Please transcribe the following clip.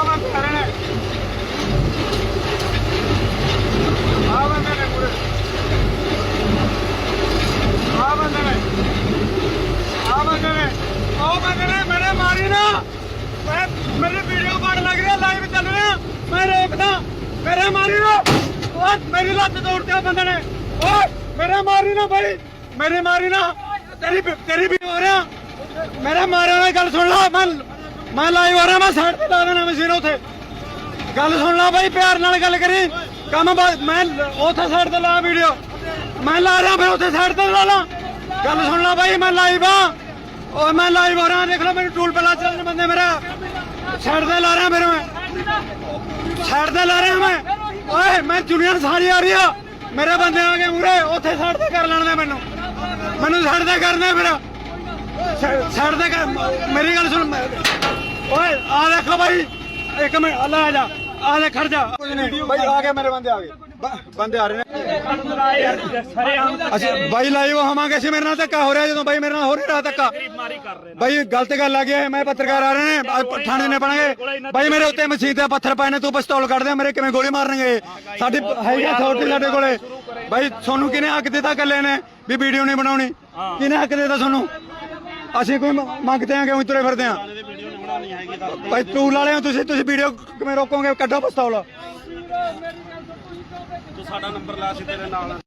ਆ ਮੈਂ ਕਰ ਨੇ ਆ ਬੰਦੇ ਨੇ ਪੂਰੇ ਆ ਬੰਦੇ ਨੇ ਆ ਬੰਦੇ ਨੇ ਮੇਰੇ ਮਾਰੀ ਨਾ। ਮੈਂ ਵੀਡੀਓ ਬਣ ਲੱਗ ਰਿਹਾ ਲਾਈਵ ਚੱਲ ਰਿਹਾ। ਮੈਂ ਰੋਕਦਾ। ਮੇਰੇ ਮਾਰੀ ਨਾ। ਓਏ ਮੇਰੀ ਲੱਤ ਤੋੜਦੇ ਉਹ ਬੰਦੇ ਨੇ। ਓਏ, ਮੇਰੇ ਮਾਰੀ ਨਾ ਭਾਈ ਮੇਰੇ ਮਾਰੀ ਨਾ। ਤੇਰੀ ਵੀ- ਤੇਰੀ ਵੀ ਹੋ ਰਿਹਾ। ਮੇਰੇ ਮਾਰਿਆ ਵਾਲੀ ਗੱਲ ਸੁਣ ਲੈ। ਮੈਂ ਮੈਂ ਲਾਈਵ ਆ ਰਿਹਾ, ਮੈਂ ਸਾਈਡ ਤੇ ਲਾ ਦੇਣਾ ਮਸ਼ੀਨ ਉੱਥੇ। ਗੱਲ ਸੁਣ ਲੈ ਬਾਈ, ਪਿਆਰ ਨਾਲ ਗੱਲ ਕਰੀ। ਕੰਮ ਮੈਂ ਉੱਥੇ ਸਾਈਡ ਤੇ ਲਾ ਵੀਡੀਓ ਮੈਂ ਲਾ ਰਿਹਾ, ਫਿਰ ਉੱਥੇ ਸਾਈਡ ਤੇ ਲਾ ਲਾ। ਗੱਲ ਸੁਣ ਲੈ ਬਾਈ, ਮੈਂ ਲਾਈਵ ਆ। ਓਏ ਮੈਂ ਲਾਈਵ ਹੋ ਰਿਹਾ, ਦੇਖ ਲਓ ਮੈਨੂੰ ਟੂਲ ਪਲਾ ਚੱਲਣ ਬੰਦੇ ਮੇਰਾ। ਸਾਈਡ ਤੇ ਲਾ ਰਿਹਾ ਮੇਰੇ ਮੈਂ। ਸਾਈਡ ਤੇ ਲਾ ਰਿਹਾ ਮੈਂ। ਓਏ, ਮੈਂ ਜੁਨੀਅਰ ਸਾਰੀ ਆ ਰਹੀ ਆ। ਮੇਰੇ ਬੰਦੇ ਆ ਗਏ ਮੂਰੇ ਉੱਥੇ ਸਾਈਡ ਤੇ ਕਰ ਲੈਣ ਦੇ ਮੈਨੂੰ। ਮੈਨੂੰ ਸਾਈਡ ਤੇ ਕਰਨੇ ਫਿਰ। ਸਾਈਡ ਤੇ ਕਰ ਮੇਰੀ ਗੱਲ ਸੁਣ। ਓਏ ਆ ਦੇਖੋ ਭਾਈ ਇੱਕ ਮਿੰਟ ਆ ਲੈ ਆ ਜਾ। ਆ ਲੈ ਖੜ ਜਾ। ਕੁਝ ਨਹੀਂ। ਭਾਈ ਆ ਗਏ ਮੇਰੇ ਬੰਦੇ ਆ ਗਏ। ਬੰਦੇ ਆ ਰਹੇ ਨੇ। ਅੱਛਾ ਭਾਈ ਲਾਈਵ ਹਮਾਂਗੇ ਸੀ ਮੇਰੇ ਨਾਲ ਧੱਕਾ ਹੋ ਰਿਹਾ ਜਦੋਂ ਭਾਈ ਮੇਰੇ ਨਾਲ ਹੋ ਰਿਹਾ ਧੱਕਾ। ਭਾਈ ਗਲਤ ਗੱਲ ਆ ਗਿਆ ਮੈਂ ਪੱਤਰਕਾਰ ਆ ਰਹੇ ਨੇ। ਅੱਜ ਥਾਣੇ ਨੇ ਬਣਾਂਗੇ ਭਾਈ ਮੇਰੇ ਉੱਤੇ ਮਸ਼ੀਨ ਤੇ ਪੱਥਰ ਪਏ ਨੇ। ਤੂੰ ਪਿਸਤੌਲ ਕੱਢ ਦੇ। ਮੇਰੇ ਕਿਵੇਂ ਗੋਲੀ ਮਾਰਨਗੇ? ਸਾਡੀ ਹੈਗੀ ਅਥਾਰਟੀ ਸਾਡੇ ਕੋਲੇ। ਭਾਈ ਤੁਹਾਨੂੰ ਕਿਹਨੇ ਹੱਕ ਦਿੱਤਾ ਕੱਲੇ ਨੇ ਵੀ ਵੀਡੀਓ ਨਹੀਂ ਬਣਾਉਣੀ? ਕਿਹਨੇ ਹੱਕ ਦਿੱਤਾ ਤੁਹਾਨੂੰ? ਅਸੀਂ ਕੋਈ ਮ- ਮੰਗਦੇ ਆਂਗੇ ਉਂ ਤੁਰੇ ਫਿਰਦੇ ਆਂ ਭਾਈ ਟੂਲ ਵਾਲੇ ਹੋ ਤੁਸੀਂ ਤੁਸੀਂ ਵੀਡੀਓ ਕਿਵੇਂ ਰੋਕੋਗੇ? ਕੱਢੋ ਪਿਸਤੌਲ। ਤੂੰ ਸਾਡਾ ਨੰਬਰ ਲਾ ਸੀ ਤੇਰੇ ਨਾਲ